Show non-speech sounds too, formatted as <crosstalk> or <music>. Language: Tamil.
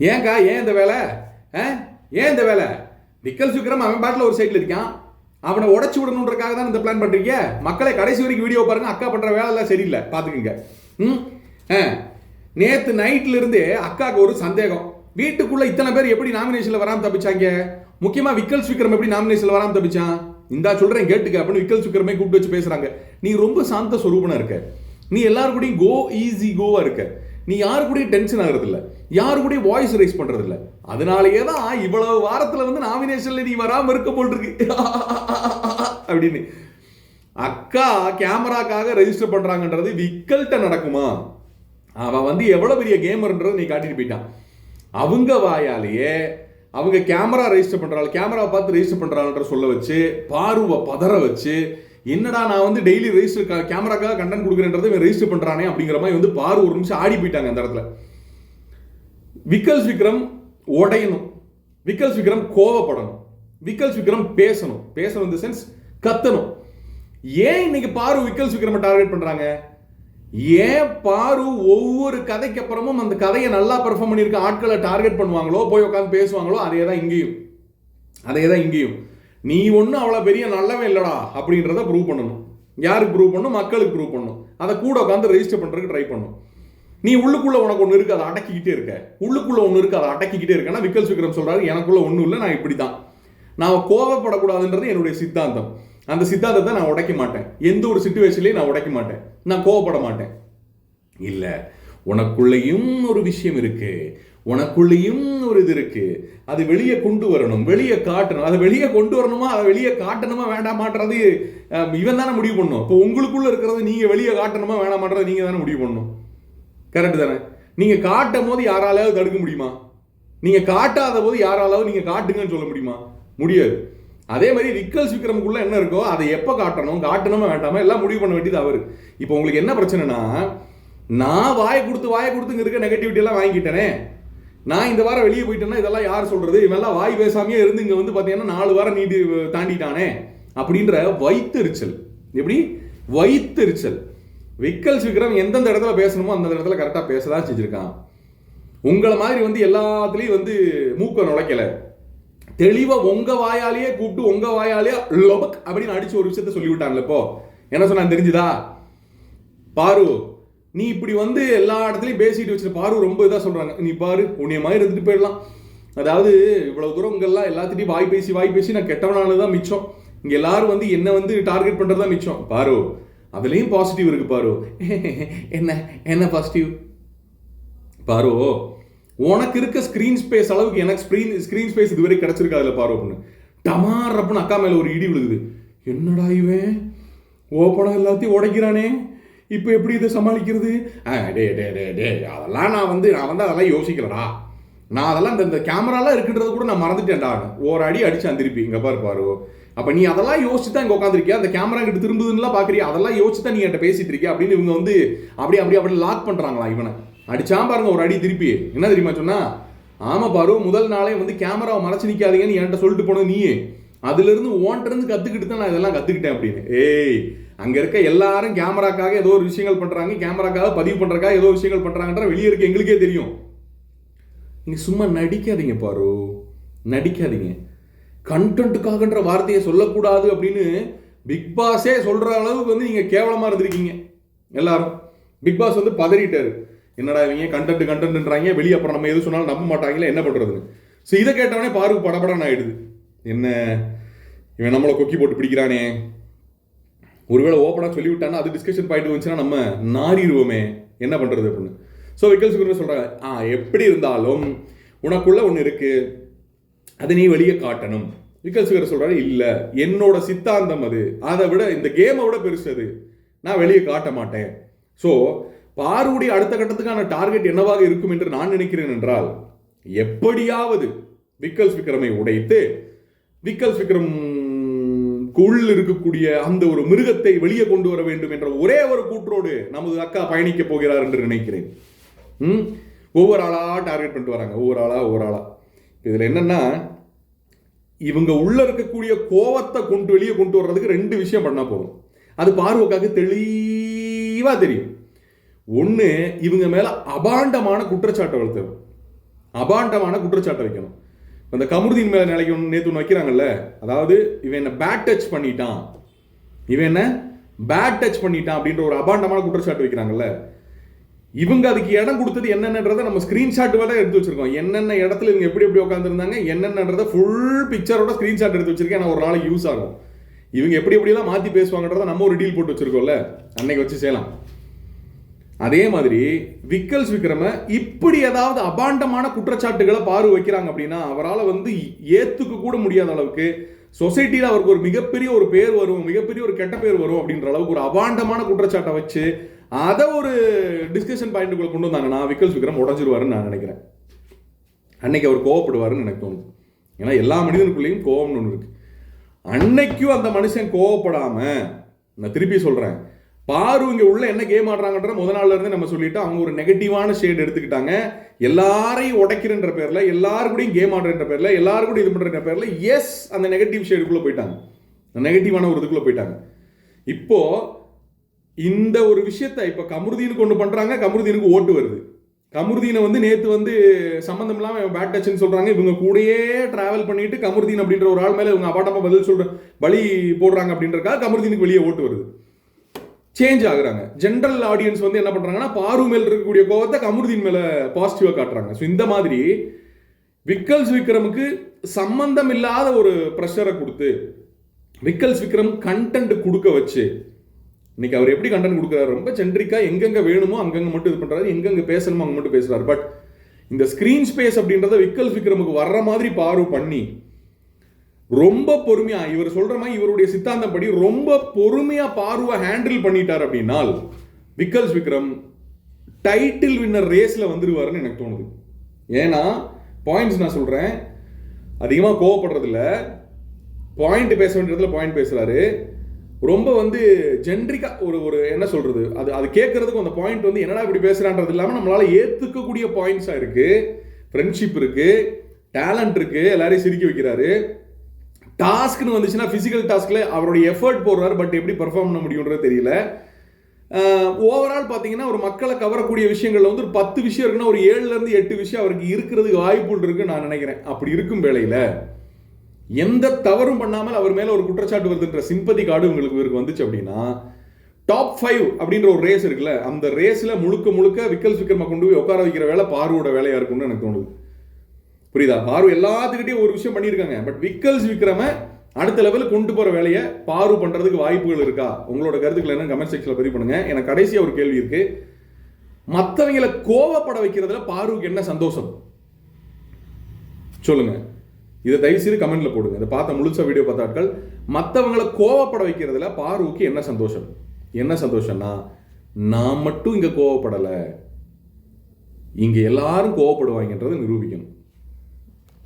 ஏங்கா ஏன் இந்த வேலை? ஆ? ஏன் இந்த வேலை? நிக்கல் விக்ரம் அவன் பாட்டில் ஒரு சைடில் இருக்கான். அவனை உடச்சி விடணுன்றக்காக தான் இந்த பிளான் பண்ணுறீங்க மக்களை கடைசி வரைக்கும் வீடியோ பாருங்க அக்கா பண்ணுற வேலைலாம் சரியில்லை. பார்த்துக்குங்க ம்? ஆ. நேற்று நைட்ல இருந்து அக்காவுக்கு ஒரு சந்தேகம். வீட்டுக்குள்ளே இத்தனை பேர் எப்படி நாமினேஷன்ல வராம தப்பிச்சாங்க? முக்கியமாக விக்கல் விக்ரம் எப்படி நாமினேஷன்ல வராமல் தப்பிச்சான்? இந்தா சொல்கிறேன் கேட்டுக்க அப்படின்னு விக்கல் விக்ரமே கூப்பிட்டு வச்சு பேசுகிறாங்க நீ ரொம்ப சாந்த சுரூபனாக இருக்க. நீ எல்லாருக்கூடையும் கோ ஈஸி கோவாக இருக்க. நீ யாரு கூடயும் டென்ஷன் ஆகுறதில்ல. யாரு கூடயும் வாய்ஸ் ரைஸ் பண்ணுறதில்ல அதனாலேயே தான் இவ்வளவு வாரத்தில் வந்து நாமினேஷன்ல நீ வராம இருக்க போல் இருக்கு <laughs> அப்படின்னு. அக்கா கேமராக்காக ரெஜிஸ்டர் பண்றாங்கன்றது விக்கல்கிட்ட நடக்குமா? அவன் வந்து எவ்வளவு பெரிய கேமர்ன்றதை நீ காட்டிட்டு போயிட்டான். அவங்க வாயாலேயே அவங்க கேமரா ரெஜிஸ்டர் பண்றாள் கேமரா பார்த்து ரெஜிஸ்டர் பண்றாங்கன்ற சொல்ல வச்சு பார்வை பதற வச்சு என்னடா நான் வந்து டெய்லி ரெஜிஸ்டர் கேமராக்காக கண்டென்ட் கொடுக்குறேன்றதை இவன் ரெஜிஸ்டர் பண்ணுறானே அப்படிங்கிற மாதிரி வந்து பாரு ஒரு நிமிஷம் ஆடி போயிட்டாங்க அந்த இடத்துல. விக்கல்ஸ் விக்ரம் உடையணும். விக்கல்ஸ் விக்ரம் கோவப்படணும். விக்கல்ஸ் விக்ரம் பேசணும். பேசணும் இந்த சென்ஸ் கத்தணும். ஏன் இன்னைக்கு பாரு விக்கல்ஸ் விக்ரம டார்கெட் பண்ணுறாங்க ஏன் பாரு ஒவ்வொரு கதைக்கு அப்புறமும் அந்த கதையை நல்லா பெர்ஃபார்ம் பண்ணியிருக்க ஆட்களை டார்கெட் பண்ணுவாங்களோ போய் உட்காந்து பேசுவாங்களோ அதே தான் இங்கேயும். அதே தான் இங்கேயும். நீ ஒன்றும் அவ்வளோ பெரிய நல்லவன் இல்லைடா அப்படின்றத ப்ரூவ் பண்ணணும். யாருக்கு ப்ரூவ் பண்ணணும்? மக்களுக்கு ப்ரூவ் பண்ணணும். அதை கூட உட்காந்து ரெஜிஸ்டர் பண்ணுறதுக்கு ட்ரை பண்ணணும். நீ உள்ளுக்குள்ளே உனக்கு ஒன்று இருக்கு அதை அடக்கிக்கிட்டே இருக்க. உள்ளுக்குள்ளே ஒன்று இருக்கு அதை அடக்கிக்கிட்டே இருக்கேன்னா விக்கல் விக்ரம் சொல்கிறாரு எனக்குள்ளே ஒன்றும் இல்லை நான் இப்படி தான் நான் கோவப்படக்கூடாதுன்றது என்னுடைய சித்தாந்தம். அந்த சித்தாந்தத்தை நான் உடைக்க மாட்டேன். எந்த ஒரு சுச்சுவேஷன்லையும் நான் உடைக்க மாட்டேன். நான் கோவப்பட மாட்டேன். இல்லை உனக்குள்ளேயும் ஒரு விஷயம் இருக்குது உனக்குள்ளேயும் ஒரு இது இருக்கு. அது வெளியே கொண்டு வரணும். வெளியே காட்டணும். அதை வெளியே கொண்டு வரணுமா? அதை வெளியே காட்டணுமா? வேண்டாமான்றது இவன் தானே முடிவு பண்ணணும். இப்போ உங்களுக்குள்ள இருக்கிறது நீங்க வெளியே காட்டணுமா? வேணாமான்றது நீங்க தானே முடிவு பண்ணணும். கரெக்ட் தானே? நீங்க காட்டும் போது யாராலாவது தடுக்க முடியுமா? நீங்க காட்டாத போது யாராலாவது நீங்க காட்டுங்கன்னு சொல்ல முடியுமா? முடியாது. அதே மாதிரி விக்கல்ஸ் விக்ரமுக்குள்ள என்ன இருக்கோ அதை எப்போ காட்டணும்? காட்டணுமா வேண்டாமா? எல்லாம் முடிவு பண்ண வேண்டியது அவர். இப்போ உங்களுக்கு என்ன பிரச்சனைனா நான் வாயை கொடுத்து வாயை கொடுத்துங்க இருக்க நெகட்டிவிட்டி எல்லாம் வாங்கிக்கிட்டேனே. நான் இந்த வாரம் வெளியே போயிட்டேன்னா இதெல்லாம் யார் சொல்றது? இவெல்லாம் வாய் பேசாமையே இருந்து இங்க வந்து பாத்தீங்கன்னா நாலு வாரம் நீடி தாண்டிட்டானே அப்படின்ற வைத்தெரிச்சல் எப்படி? வைத்தெரிச்சல் விக்கல்ஸ் விக்ரம் எந்தெந்த இடத்துல பேசணுமோ அந்த இடத்துல கரெக்டாக பேச தான் செஞ்சிருக்கான். உங்களை மாதிரி வந்து எல்லாத்துலேயும் வந்து மூக்க நுழைக்கல. தெளிவாக உங்கள் வாயாலேயே கூப்பிட்டு உங்கள் வாயாலேயே லொபக் அப்படின்னு அடிச்சு ஒரு விஷயத்த சொல்லிவிட்டாங்களே இப்போ. என்ன சொன்னான் தெரிஞ்சுதா? பாரு நீ இப்படி வந்து எல்லா இடத்துலையும் பேசிட்டு வச்சுட்டு பாரு ரொம்ப இதாக சொல்கிறாங்க நீ பாரு உன்னைய மாதிரி இருந்துட்டு போயிடலாம். அதாவது இவ்வளோ தூரம் இங்கெல்லாம் எல்லாத்திட்டையும் வாய் பேசி வாய் பேசி நான் கெட்டவனால தான் மிச்சம். இங்கே எல்லாரும் வந்து என்ன வந்து டார்கெட் பண்ணுறது தான் மிச்சம். பாரு அதுலேயும் பாசிட்டிவ் இருக்கு பாரு. <laughs> என்ன என்ன பாசிட்டிவ் பாரு உனக்கு இருக்க ஸ்க்ரீன் ஸ்பேஸ் அளவுக்கு எனக்கு ஸ்க்ரீன் ஸ்க்ரீன் ஸ்பேஸ் இதுவரை கிடைச்சிருக்காதுல பாரு அப்படின்னு. டமார் அப்படின்னு அக்கா மேலே ஒரு இடி விழுகுது. என்னடா இவன்? ஓப்பனாக எல்லாத்தையும் உடைக்கிறானே. இப்போ எப்படி இதை சமாளிக்கிறது? ஆ, டே டே டே டே அதெல்லாம் நான் வந்து நான் வந்து அதெல்லாம் யோசிக்கலடா. நான் அதெல்லாம் இந்த இந்த கேமராலாம் இருக்குன்றது கூட நான் மறந்துட்டேன்டா. ஒரு அடி அடிச்சான் திருப்பி இங்கே பாரு பாரு. அப்போ நீ அதெல்லாம் யோசிச்சு தான் இங்கே உட்காந்துருக்கியா அந்த கேமரா கிட்ட திரும்புதுன்னுலாம் பார்க்குறியா அதெல்லாம் யோசிச்சு தான் நீ என்கிட்ட பேசிட்டு இருக்கியா? அப்படின்னு இவங்க வந்து அப்படி அப்படி அப்படி லாக் பண்ணுறாங்களா இவனை. அடிச்சா பாருங்க ஒரு அடி திருப்பி. என்ன தெரியுமா சொன்னா? ஆமா பாரு முதல் நாளே வந்து கேமராவை மறைச்சு நிற்காதீங்கன்னு என்கிட்ட சொல்லிட்டு போனது நீயே. அதுலேருந்து இருந்து கற்றுக்கிட்டு இருந்து தான் நான் இதெல்லாம் கற்றுக்கிட்டேன் அப்படின்னு. ஏய் அங்கே இருக்க எல்லாரும் கேமராக்காக ஏதோ ஒரு விஷயங்கள் பண்ணுறாங்க கேமராக்காக பதிவு பண்ணுறக்காக ஏதோ விஷயங்கள் பண்ணுறாங்கன்ற வெளியே இருக்க எங்களுக்கே தெரியும். நீங்கள் சும்மா நடிக்காதீங்க பாரு நடிக்காதீங்க. கண்டென்ட்டுக்காகன்ற வார்த்தையை சொல்லக்கூடாது அப்படின்னு பிக் பாஸே சொல்கிற அளவுக்கு வந்து நீங்கள் கேவலமாக இருந்திருக்கீங்க. எல்லாரும். பிக் பாஸ் வந்து பதறிட்டார். என்னடா இவங்க கண்டென்ட் கண்டென்ட்ன்றாங்க. வெளியே அப்புறம் நம்ம எது சொன்னாலும் நம்ப மாட்டாங்களே என்ன பண்ணுறதுன்னு ஸோ இதை கேட்டவொடனே பாரு படபடன்னு ஆகிடுது என்ன? இவன் நம்மளை கொக்கி போட்டு பிடிக்கிறானே. ஒருவேளை ஓப்பனாக சொல்லிவிட்டான்னா அது டிஸ்கஷன் பாயிண்ட் வந்துச்சுன்னா நம்ம நாறிடுவோமே என்ன பண்ணுறது அப்படின்னு. ஸோ விக்கல் சுகர் சொல்கிறாங்க ஆ எப்படி இருந்தாலும் உனக்குள்ளே ஒன்று இருக்குது அதை நீ வெளியே காட்டணும். விக்கல் சுகர் சொல்கிறாரு இல்லை என்னோட சித்தாந்தம் அது. அதை விட இந்த கேமை விட பெருசு அது. நான் வெளியே காட்ட மாட்டேன். ஸோ பாருடைய அடுத்த கட்டத்துக்கான டார்கெட் என்னவாக இருக்கும் என்று நான் நினைக்கிறேன் என்றால் எப்படியாவது விக்கல்ஸ் விக்ரமை உடைத்து விக்கல்ஸ் விக்ரம் உள் இருக்கக்கூடிய அந்த ஒரு மிருகத்தை வெளியே கொண்டு வர வேண்டும் என்ற ஒரே ஒரு கூற்றோடு நமது அக்கா பயணிக்க போகிறார் என்று நினைக்கிறேன். ம்? ஒவ்வொரு ஆளாக டார்கெட் பண்ணிட்டு வராங்க. ஒவ்வொரு ஆளாக ஒவ்வொரு ஆளாக இதில் என்னென்னா இவங்க உள்ளே இருக்கக்கூடிய கோவத்தை கொண்டு வெளியே கொண்டு வர்றதுக்கு ரெண்டு விஷயம் பண்ணால் போதும். அது பார்வைக்காக தெளிவாக தெரியும். ஒன்று இவங்க மேலே அபாண்டமான குற்றச்சாட்டை வளர்த்து அபாண்டமான குற்றச்சாட்டை வைக்கணும். அந்த இந்த கமருதீன் மேல நிலைக்கு ஒன்று நேற்று ஒன்று வைக்கிறாங்கல்ல அதாவது இவன் என்ன பேட் டச் பண்ணிட்டான். இவன் என்ன? பேட் டச் பண்ணிட்டான் அப்படின்ற ஒரு அபாண்டமான குற்றச்சாட்டு வைக்கிறாங்கல்ல. இவங்க அதுக்கு இடம் கொடுத்தது என்னென்னன்றதை நம்ம ஸ்கிரீன்ஷாட் வரை எடுத்து வச்சிருக்கோம். என்னென்ன இடத்துல இவங்க எப்படி எப்படி உட்காந்துருந்தாங்க என்னென்னன்றதை ஃபுல் பிக்சரோட ஸ்கிரீன்ஷாட் எடுத்து வச்சிருக்கேன். நான் ஒரு நாளைக்கு யூஸ் ஆகும். இவங்க எப்படி எப்படிலாம் மாற்றி பேசுவாங்கன்றதை நம்ம ஒரு டீல் போட்டு வச்சிருக்கோம்ல. அன்னைக்கு வச்சு செய்யலாம். அதே மாதிரி விக்கல்ஸ் விக்ரம இப்படி ஏதாவது அபாண்டமான குற்றச்சாட்டுகளை பார் வைக்கிறாங்க அப்படின்னா அவரால் வந்து ஏத்துக்க கூட முடியாத அளவுக்கு சொசைட்டியில் அவருக்கு ஒரு மிகப்பெரிய ஒரு பேர் வரும் மிகப்பெரிய ஒரு கெட்ட பேர் வரும் அப்படின்ற அளவுக்கு ஒரு அபாண்டமான குற்றச்சாட்டை வச்சு அதை ஒரு டிஸ்கஷன் பாயிண்ட்டுக்குள்ள கொண்டு வந்தாங்கன்னா விக்கல்ஸ் விக்ரம் உடஞ்சிருவாருன்னு நான் நினைக்கிறேன். அன்னைக்கு அவர் கோவப்படுவாருன்னு எனக்கு தோணுது. ஏன்னா எல்லா மனிதனுக்குள்ளேயும் கோவம்னு ஒன்று இருக்கு. அன்னைக்கும் அந்த மனுஷன் கோவப்படாம நான் திருப்பி சொல்றேன் பாரு இங்கே உள்ள என்ன கேம் ஆடுறாங்கன்ற முத நாள்ல இருந்து நம்ம சொல்லிட்டு அவங்க ஒரு நெகட்டிவான ஷேட் எடுத்துக்கிட்டாங்க. எல்லாரையும் உடைக்கிறன்ற பேர்ல எல்லாரும் கூடயும் கேம் ஆடுறன்ற பேர்ல எல்லாரும் கூட இது பண்ற பேர்ல எஸ் அந்த நெகட்டிவ் ஷேடுக்குள்ளே போயிட்டாங்க. நெகட்டிவான ஒரு இதுக்குள்ள போயிட்டாங்க. இப்போ இந்த ஒரு விஷயத்தை இப்போ கமருதீனுக்கு ஒன்று பண்றாங்க கமருதீனுக்கு ஓட்டு வருது. கமருதீனை வந்து நேத்து வந்து சம்மந்தம் இல்லாம பேட் டச்சுன்னு சொல்றாங்க. இவங்க கூடயே டிராவல் பண்ணிட்டு கமருதீன் அப்படின்ற ஒரு ஆள் மேல இவங்க அபாட்டமா பதில் சொல்ற பலி போடுறாங்க அப்படின்றக்கா கமருதீனுக்கு வெளியே ஓட்டு வருது. சேஞ்ச் ஆகுறாங்க. ஜென்ரல் ஆடியன்ஸ் வந்து என்ன பண்ணுறாங்கன்னா பாரு மேல் இருக்கக்கூடிய கோவத்தை கமருதீன் மேல பாசிட்டிவாக காட்டுறாங்க. ஸோ இந்த மாதிரி விக்கல்ஸ் விக்ரமுக்கு சம்பந்தம் இல்லாத ஒரு ப்ரெஷரை கொடுத்து விக்கல்ஸ் விக்ரம் கண்டென்ட் கொடுக்க வச்சு இன்னைக்கு அவர் எப்படி கண்டென்ட் கொடுக்குறாரு? ரொம்ப சென்ட்ரிக்காக எங்கெங்கே வேணுமோ அங்கங்கே மட்டும் இது பண்ணுறாரு எங்கெங்க பேசணுமோ அங்கே மட்டும் பேசுகிறார் பட் இந்த ஸ்க்ரீன் ஸ்பேஸ் அப்படின்றத விக்கல்ஸ் விக்ரமுக்கு வர்ற மாதிரி பாரு பண்ணி ரொம்ப பொறுமையா இவர் சொல்ற மாதிரி இவருடைய சித்தாந்தம் படி ரொம்ப பொறுமையா பார்வை ஹேண்டில் பண்ணிட்டார் அப்படின்னால் விக்கல்ஸ் விக்ரம் டைட்டில் வின்னர் ரேஸ்ல வந்துருவாருன்னு எனக்கு தோணுது. ஏன்னா பாயிண்ட்ஸ் நான் சொல்றேன். அதிகமாக கோவப்படுறது இல்ல பாயிண்ட் பேச வேண்டியதுல பாயிண்ட் பேசுறாரு. ரொம்ப வந்து ஜென்ரிக்காக ஒரு ஒரு என்ன சொல்கிறது அது அது கேட்குறதுக்கும் அந்த பாயிண்ட் வந்து என்னடா இப்படி பேசுகிறான்றது இல்லாமல் நம்மளால் ஏற்றுக்கக்கூடிய பாயிண்ட்ஸாக இருக்குது ஃப்ரெண்ட்ஷிப் இருக்குது டேலண்ட் இருக்குது எல்லாரையும் சிரிக்க வைக்கிறாரு. டாஸ்க்னு வந்துச்சுன்னா ஃபிசிக்கல் டாஸ்கில் அவருடைய எஃபர்ட் போடுறாரு பட் எப்படி பெர்ஃபார்ம் பண்ண முடியுன்றது தெரியல. ஓவரால் பார்த்தீங்கன்னா ஒரு மக்களை கவரக்கூடிய விஷயங்களில் வந்து ஒரு பத்து விஷயம் இருக்குன்னா ஒரு ஏழுலேருந்து எட்டு விஷயம் அவருக்கு இருக்கிறதுக்கு வாய்ப்புகள் இருக்குன்னு நான் நினைக்கிறேன். அப்படி இருக்கும் வேலையில் எந்த தவறும் பண்ணாமல் அவர் மேலே ஒரு குற்றச்சாட்டு வருதுன்ற சிம்பதி கார்டு உங்களுக்கு இவருக்கு வந்துச்சு அப்படின்னா டாப் ஃபைவ் அப்படின்ற ஒரு ரேஸ் இருக்குல்ல அந்த ரேஸில் முழுக்க முழுக்க விக்கல் விக்ரம கொண்டு போய் உட்கார வைக்கிற வேலை பார்வோட வேலையாக இருக்கும்னு எனக்கு தோணுது. புரியுதா? பாரு எல்லாத்துக்கிட்டையும் ஒரு விஷயம் பண்ணியிருக்காங்க. பட் விக்கல்ஸ் விக்ரம அடுத்த லெவலுக்கு கொண்டு போகிற வேலையை பாரு பண்ணுறதுக்கு வாய்ப்புகள் இருக்கா? உங்களோட கருத்துக்கள் என்ன கமெண்ட் செக்ஷனில் பதிவு பண்ணுங்க. எனக்கு கடைசியாக ஒரு கேள்வி இருக்கு. மற்றவங்களை கோவப்பட வைக்கிறதுல பாருவுக்கு என்ன சந்தோஷம்? சொல்லுங்க. இதை தயவு செய்து கமெண்ட்ல போடுங்க. இதை பார்த்த முழுசா வீடியோ பார்த்தாட்கள் மற்றவங்களை கோவப்பட வைக்கிறதுல பாருவுக்கு என்ன சந்தோஷம்? என்ன சந்தோஷம்னா நான் மட்டும் இங்க கோவப்படலை. இங்க எல்லாரும் கோவப்படுவாங்கன்றதை நிரூபிக்கணும்.